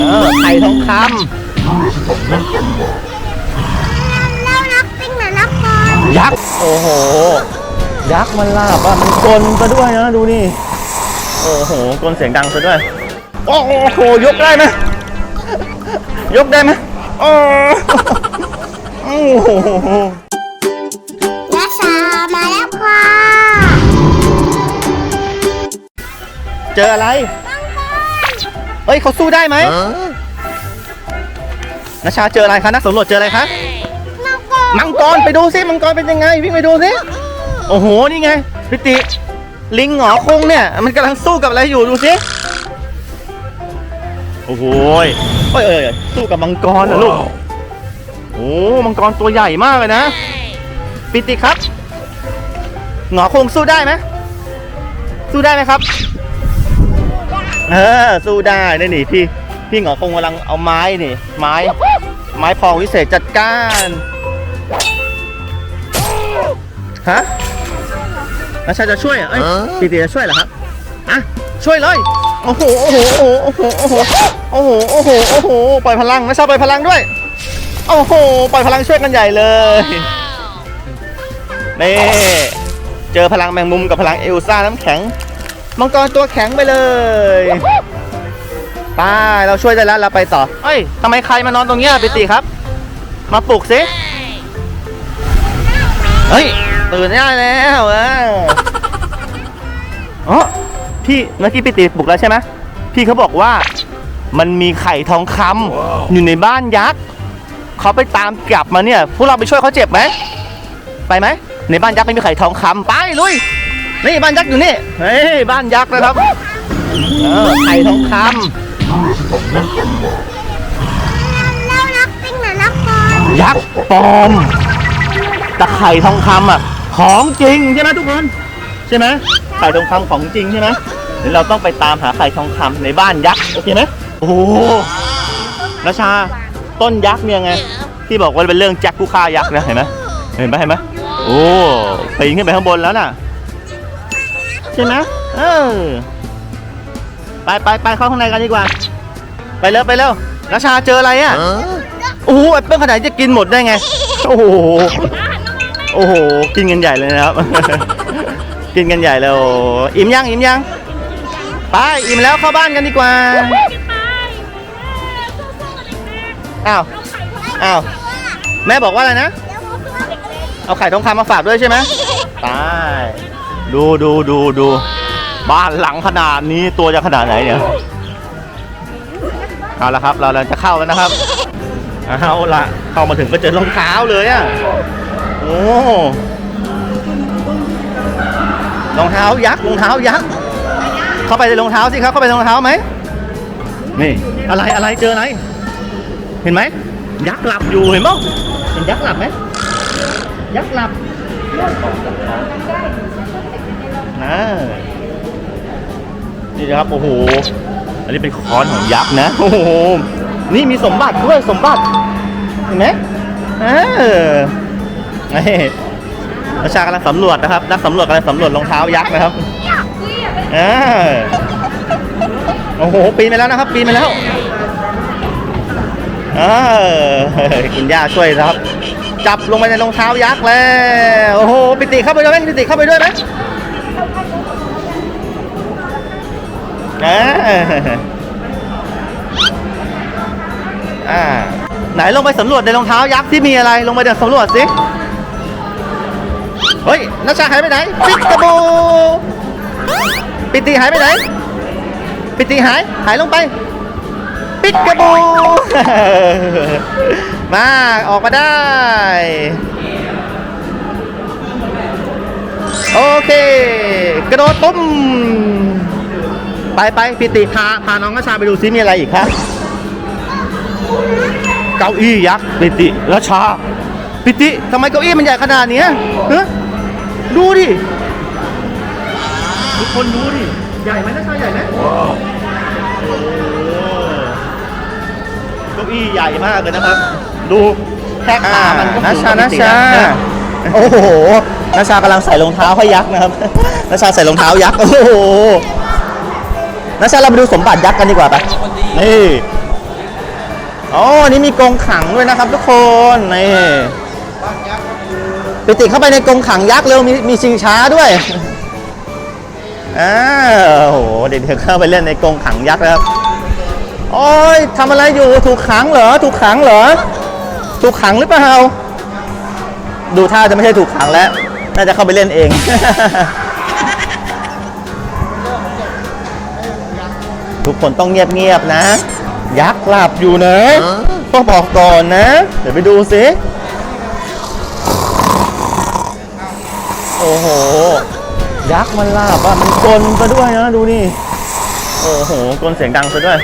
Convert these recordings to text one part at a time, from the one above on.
เออไข่ทองคำแล้วรักจริงเหรอรักบอลยักษ์โอ้โห ยักษ์มันลาบอะมันกลนซะด้วยนะดูนี่ โอ้โหกลนเสียงดังซะด้วย โอ้โหยกได้ไหมยกได้ไหมโอ้โอ้โหและชามาแล้วค่ะเจออะไร เฮ้ยเขาสู้ได้ไหมนชาเจออะไรคะนักสำรวจเจออะไรคะน้องโกมังกรไปดูซิมังกรเป็นยังไงวิ่งไปดูซิโอ้โหนี่ไงพิติลิงหงอคงเนี่ย มันกำลังสู้กับอะไรอยู่ดูซิโอ้โหยเอ้ยเอ้ยสู้กับมังกรนะลูกโอ้มังกรตัวใหญ่มากเลยนะปิติครับหงอคงสู้ได้ไหมสู้ได้ไหมครับ เออสู้ได้นี่นี่พี่พี่หงอคงกำลังเอาไม้นี่ ไม้ ไม้พองวิเศษจัดการฮะนัชชาจะช่วยเหรอเอ้ยปีตีจะช่วยเหรอครับอะช่วยเลยโอ้โหโอ้โหโอ้โหโอ้โหโอ้โหโอ้โหโอ้โหปล่อยพลังนัชชาปล่อยพลังด้วยโอ้โหปล่อยพลังช่วยกันใหญ่เลยนี่เจอพลังแมงมุมกับพลังเอลซ่าน้ำแข็ง มังกรตัวแข็งไปเลยไปเราช่วยได้แล้วเราไปต่อเอ้ยทำไมใครมานอนตรงเนี้ยปิติครับ มาปลุกสิเฮ้ยตื่นได้แล้วเอออ๋อพี่เมื่อกี้ปิติปลุกแล้วใช่ไหมพี่เขาบอกว่ามันมีไข่ทองคำอยู่ในบ้านยักษ์เขาไปตามกลับมาเนี่ย พวกเราไปช่วยเขาเจ็บไหมไปไหมในบ้านยักษ์ไม่มีไข่ทองคำไปลุย นี่บ้านยักษ์อยู่นี่ เฮ้ยบ้านยักษ์นะครับ เออไข่ทองคำแล้วรักจริงเหรอรักบอลยักษ์ปลอมตะไคร่ทองคำอะ ของจริงใช่ไหมทุกคน ใช่ไหมไข่ทองคำของจริงใช่ไหมเดี๋ยวเราต้องไปตามหาไข่ทองคำในบ้านยักษ์โอเคไหมโอ้โหนาชาต้นยักษ์เนี่ยไง ที่บอกว่าเป็นเรื่องแจ็คผู้ฆ่ายักษ์นะเห็นไหมเห็นไหมเห็นไหมโอ้ปีนขึ้นไปข้างบนแล้วน่ะ ใช่ไหมเออไปไปไปเข้าข้างในกันดีกว่า ไปเร็วไปเร็วนาชาเจออะไรอะโอ้โหแอปเปิ้ลขนาดนี้จะกินหมดได้ไง โอ้โหโอ้โหกินกันใหญ่เลยนะครับ กินกันใหญ่เลยโอ้โหอิ่มยังอิ่มยังไปอิ่มแล้วเข้าบ้านกันดีกว่าอ้าวอ้าวแม่บอกว่าอะไรนะ เอาไข่ทองคำมาฝากด้วยใช่ไหมตาย ดูดูดูดู บ้านหลังขนาดนี้ตัวจะขนาดไหนเนี่ยเอาละครับ เราเราจะเข้าแล้วนะครับเอาละเข้ามาถึงก็เจอรองเท้าเลยอะโอ้รองเท้ายักษ์รองเท้ายักษ์เข้าไปในรองเท้าสิครับเข้าไปในรองเท้าไหมนี่อะไรอะไรเจออะไรเห็นไหมยักษ์หลับอยู่เห็นมั้เห็นยักษ์หลับไหมยักษ์หลับ นะนี่นะครับโอ้โหอันนี้เป็นค้อนของยักษ์นะโอ้โหนี่มีสมบัติด้วยสมบัติเห็นไหมเออนี่นักชากำลังสำรวจนะครับ นักสำรวจกำลังสำรวจรองเท้ายักษ์นะครับเออโอ้โหปีนไปแล้วนะครับ ปีนไปแล้วเออคุณย่าช่วยนะครับ จับลงไปในรองเท้ายักษ์แล้ว โอ้โหปิติเข้าไปด้วยไหมปิติเข้าไปด้วยไหม อออ่าไหนลงไปสำรวจในรองเท้ายักษ์ที่มีอะไรลงไปเดินสำรวจสิ เฮ้ยนัชชาหายไปไหน ปิกกระบู ปิติหายไปไหน ปิติหาย หายลงไป ปิกกระบู มาออกมาได้ โอเค กระโดดตุ้ม ไปไปปิติพาพาน้องนัชชาไปดูซิมีอะไรอีกครับเก้าอี้ยักษ์ปิติราชาปิติทำไมเก้าอี้มันใหญ่ขนาดเนี้ยฮะดูดิทุกคนดูดิใหญ่ไหมราชาใหญ่ไหมโอ้เก้าอี้ใหญ่มากเลยนะครับ ดูแค่ขามันก็นาชาสูงกว่นาชาปิติแล้วโอ้โหนาชากำลังใส่รองเท้าให้ยักษ์นะครับนาชาใส่รองเท้ายักษ์ โอ้โห นาชาเราไปดูสมบัติยักษ์กันดีกว่าไปนี่อ๋อนนี้มีกรงขังด้วยนะครับ ทุกคนนี่ไปติดเข้าไปในกรงขังยักษ์เร็วมีมีชิงช้าด้วยอ้าวโหเด็กๆเข้าไปเล่นในกรงขังยักษ์แล้วโอ้ยทำอะไรอยู่ถูกขังเหรอถูกขังเหรอถูกขังหรือเปล่าดูท่าจะไม่ใช่ถูกขังแล้ว น่าจะเข้าไปเล่นเอง ทุกคนต้องเงียบๆนะ ยักษ์หลับอยู่นะ ต้องบอกก่อนนะ เดี๋ยวไปดูสิ โอ้โห ยักษ์มันหลับอะ มันกลนซะด้วยนะ ดูนี่ โอ้โหกลนเสียงดังซะด้วย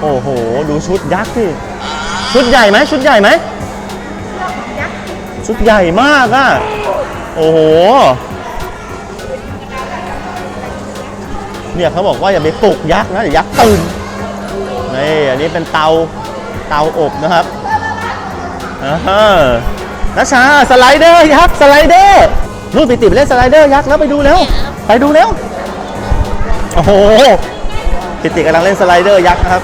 โอ้โห ดูชุดยักษ์สิชุดใหญ่ไหมชุดใหญ่ไหมชุดใหญ่มากอะ โอ้โห เนี่ยเขาบอกว่าอย่าไปปลุกยักษ์นะเดี๋ยวยักษ์ตื่นนี่อันนี้เป็นเตาเตาอบนะครับอ่านัชชาสไลเดอร์ยักษ์สไลเดอร์นู่นไปติดไปเล่นสไลเดอร์ยักษ์แล้วไปดูแล้วไปดูแล้วโอ้โหปิติกำลังเล่นสไลเดอร์ยักษ์นะครับ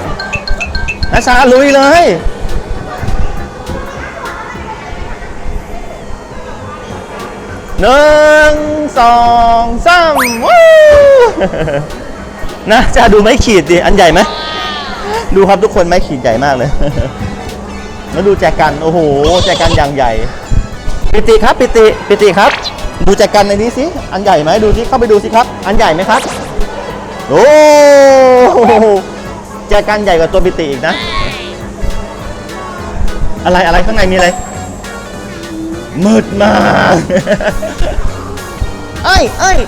นัชชาลุยเลยหนึ่งสองสามวู้ นะจะดูไม้ขีดดิอันใหญ่ไหมดูครับทุกคนไม้ขีดใหญ่มากเลย แล้วดูแจกันโอ้โหแจกันอย่างใหญ่ ปิติครับ ปิติปิติครับ ดูแจกันในนี้สิอันใหญ่ไหมดูสิเข้าไปดูสิครับ อันใหญ่ไหมครับโอ้โหแจกันใหญ่กว่าตัวปิติอีกนะ อะไรอะไรข้างในมีอะไรมืดมากเอ้ยเอ้ย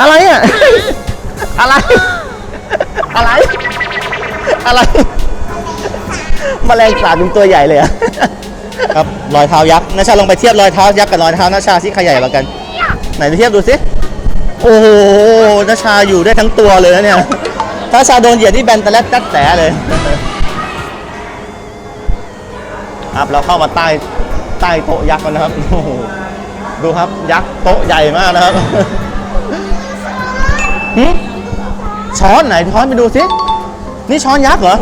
อะไรอะ อะไร อะไร อะไรแมลงสาบเป็นตัวใหญ่เลยอะครับรอยเท้ายักษ์นาชาลองไปเทียบรอยเท้ายักษ์กับรอยเท้านาชาสิใครใหญ่กว่ากัน ไหนไปเทียบดูสิโอ้โหนาชาอยู่ได้ทั้งตัวเลยนะเนี่ยถ้าชาโดนเหยียดนี่แบนตะแลดตัดแต่เลย ครับเราเข้ามาใต้ใต้โต๊ะยักษ์แล้วนะครับโอ้โหดูครับยักษ์โต๊ะใหญ่มากนะครับหึ ช้อนไหนช้อนไปดูสินี่ช้อนยักษ์เหรอ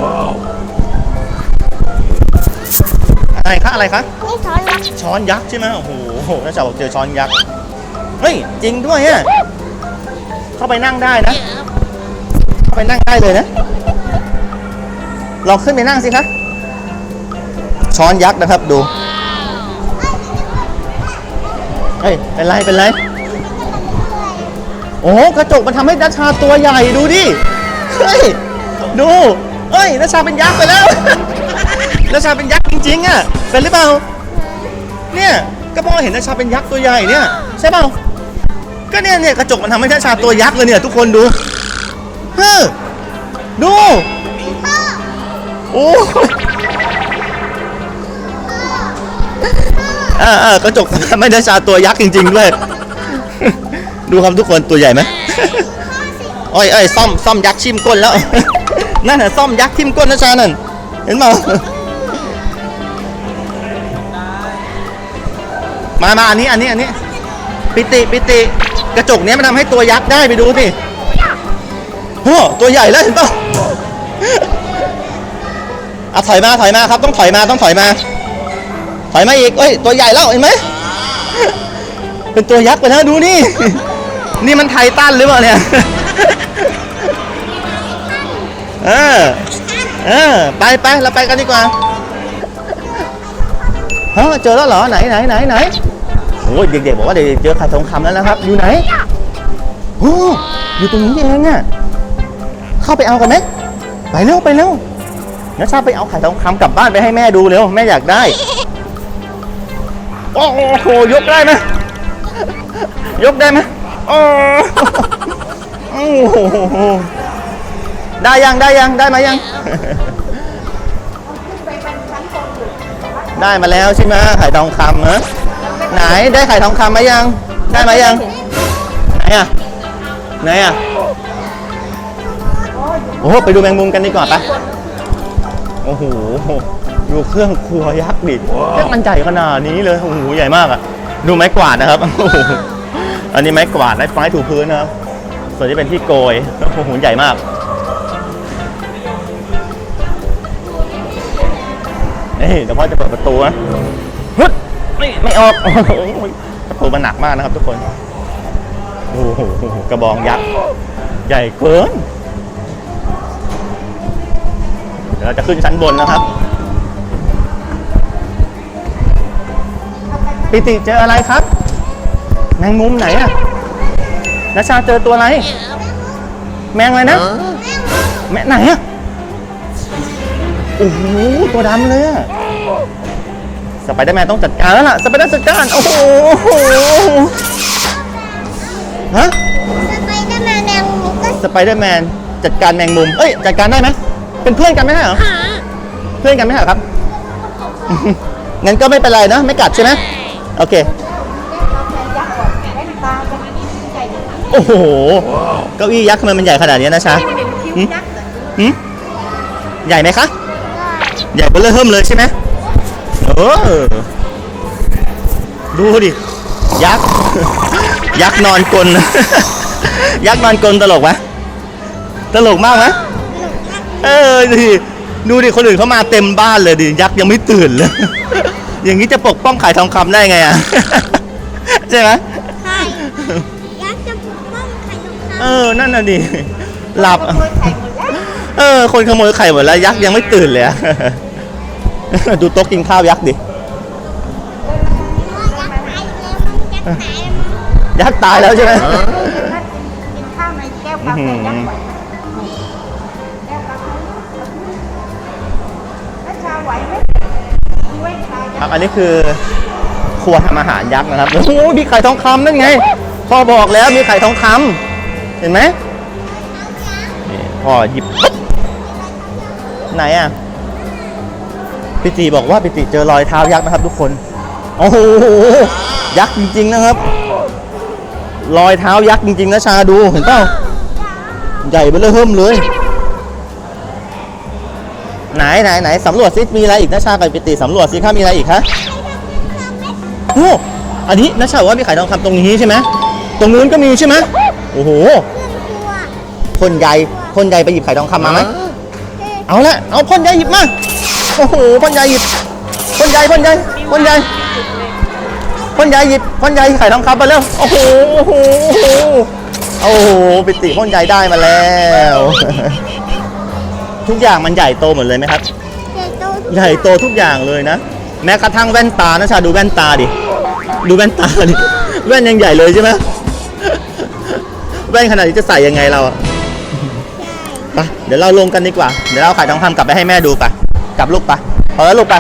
อะไรคะอะไรคะนี่ช้อนยักษ์ช้อนยักษ์ใช่ไหมโอ้โหน่าจะบอกเจอช้อนยักษ์เฮ้ยจริงด้วยอะเข้าไปนั่งได้นะ เข้าไปนั่งได้เลยนะลองขึ้นไปนั่งสิคะช้อนยักษ์นะครับดูเฮ้ยเป็นไรเป็นไร โอ้กระจกมันทำให้นัชชาตัวใหญ่ดูดิเฮ้ยดูเฮ้ยนัชชาเป็นยักษ์ไปแล้ว นัชชาเป็นยักษ์จริงๆอะเป็นหรือเปล่าเนี่ยก็พ่อเห็นนัชชาเป็นยักษ์ตัวใหญ่เนี่ยใช่เปล่าก็เนี่ยเนี่ยกระจกมันทำให้นัชชาตัวยักษ์เลยเนี่ยทุกคนดูเฮ้อดูโอ้อ่าอ่ากระจกทำให้นัชชาตัวยักษ์จริงๆด้วย ดูครับทุกคนตัวใหญ่ไหมโอ้ยเอ้ยซ่อมซ่อมยักษ์ชิมก้นแล้ว นั่นน่ะซ่อมยักษ์ทิมก้นนะชานั่นเห็นเปล่ามามาอันนี้อันนี้อันนี้ปิติปิติกระจกเนี้ยมันทำให้ตัวยักษ์ได้ไปดูสิโอ้ตัวใหญ่แล้วเห็นปล่าอะถอยมาถอยมาครับต้องถอยมาต้องถอยมา ถอยมาอีกเอ้ยตัวใหญ่แล้วเห็นไหมเป็นตัวยักษ์ไปแล้วดูนี่ นี่มันไททันหรือเปล่าเนี่ย เออ เออ ไปไปเราไปกันดีกว่าฮะเจอแล้วเหรอ ไหนไหนไหนไหนโอ้ยเด็กๆบอกว่าเด็กๆเจอไข่ทองคำแล้วนะครับ อยู่ไหนโอ้อยู่ตรงนี้เองอะเข้าไปเอากันไหมไปเร็วไปเร็วงั้นชาไปเอาไข่ทองคำกลับบ้านไปให้แม่ดูเร็วแม่อยากได้ โอ้โหยกได้ไหมยกได้ไหม โอ้โอ้โหได้ยังได้ยังได้มายัง ได้มาแล้วใช่ไหมไข่ทองคำนะไหนได้ไข่ทองคำมายัง ได้มายัง ไหนอะไหนอะโอ้โหไปดูแมงมุมกันดีกว่าปะโอ้โหดูเครื่องครัวยักษ์ดิเครื่องมันใหญ่ขนาดนี้เลยโอ้โหใหญ่มากอะ ดูไม้กวาดนะครับโอ้โห อันนี้ไม้กวาดไม้ไม้ถูพื้นนะครับ ส่วนที่เป็นที่โกยโอ้โหใหญ่มากเอ้ยเดี๋ยวพ่อจะเปิดประตูนะฮึดไม่ไม่ออกประตูมันหนักมากนะครับทุกคน โอ้โหกระบองยักษ์ใหญ่เกินเดี๋ยวเราจะขึ้นชั้นบนนะครับ ปิติเจออะไรครับ แมงมุมไหนอะนัชชาเจอตัวอะไร แมงอะไรนะ แมงไหนอะโอ้โหตัวดำเลยอะสไปเดอร์แมนต้องจัดการแล้วล่ะ สไปเดอร์จัดการ โอ้โหฮะ สไปเดอร์แมนแมงมุมก็สไปเดอร์แมนจัดการแมงมุม เอ้ย จัดการได้ไหมเป็นเพื่อนกันไหมเหรอ เพื่อนกันไหมเหรอครับ งั้นก็ไม่เป็นไรนะ ไม่กัดใช่ไหมโอเค โอ้โห เก้าอี้ยักษ์ทำไมมันใหญ่ขนาดนี้นะชาหืมหืมใหญ่ไหมคะ ใหญ่เบลเลอร์เฮิมเลยใช่ไหมเออ ดูดิ ยักษ์ ยักษ์นอนกลนยักษ์นอนกลนตลกไหมตลกมากไหมเออดิดูดิ คนอื่นเขามาเต็มบ้านเลยดิ ยักษ์ยังไม่ตื่นเลย อย่างนี้จะปกป้องขายทองคำได้ไงอะ ใช่ไหม องคำเออ นั่นน่ะดิ หลับเออ คนขโมยไข่หมดแล้ว ยักษ์ยังไม่ตื่นเลยอะ ดูโต๊ะกินข้าวยักษ์ดิ ยักษ์ตายแล้วมันยักษ์หายแล้วยักษ์ตายแล้วใช่ไหม กินข้าวในแก้วกาแฟยักษ์ไหวไหมแก้วกาแฟแล้วชาไหวไหมมีไว้ชาครับอันนี้คือครัวทำอาหารยักษ์นะครับ โอ้โหมีไข่ทองคำนั่นไง พ่อบอกแล้วมีไข่ทองคำ เห็นไหมนี่พ่อหยิบไหนอะปิติบอกว่าปิติเจอรอยเท้ายักษ์นะครับ ทุกคนโอ้โหยักษ์จริง ๆ นะครับ รอยเท้ายักษ์จริง ๆ นะชาดูเห็นเปล่าใหญ่เบ้อเริ่มเลย ไหนไหนไหนสำรวจซิมีอะไรอีกนะชากับปิติสำรวจซิครับมีอะไรอีกคะโอ้อันนี้นะชาบอกว่ามีไข่ทองคำตรงนี้ใช่ไหมตรงนู้นก็มีใช่ไหม โอ้โหคนใหญ่ คนใหญ่ไปหยิบไข่ทองคำมาไหมเอาละ เอาพ่นใหญ่หยิบมา โอ้โหพ่นใหญ่หยิบพ่นใหญ่พ่นใหญ่พ่นใหญ่พ่นใหญ่หยิบพ่นใหญ่ไข่ทองคำไปเร็ว โอ้โห โอ้โห โอ้โหปิติพ่นใหญ่ได้มาแล้ว ทุกอย่างมันใหญ่โตหมดเลยไหมครับใหญ่โตทุกอย่างเลยนะ แม้กระทั่งแว่นตานะชาดูแว่นตาดิ ดูแว่นตาดิ แว่นยังใหญ่เลยใช่ไหม แว่นขนาดนี้จะใส่ยังไงเราอะไปเดี๋ยวเราลงกันดีกว่า เดี๋ยวเราขายทองคำกลับไปให้แม่ดูไปกลับลูกไปพอแล้วลูกไป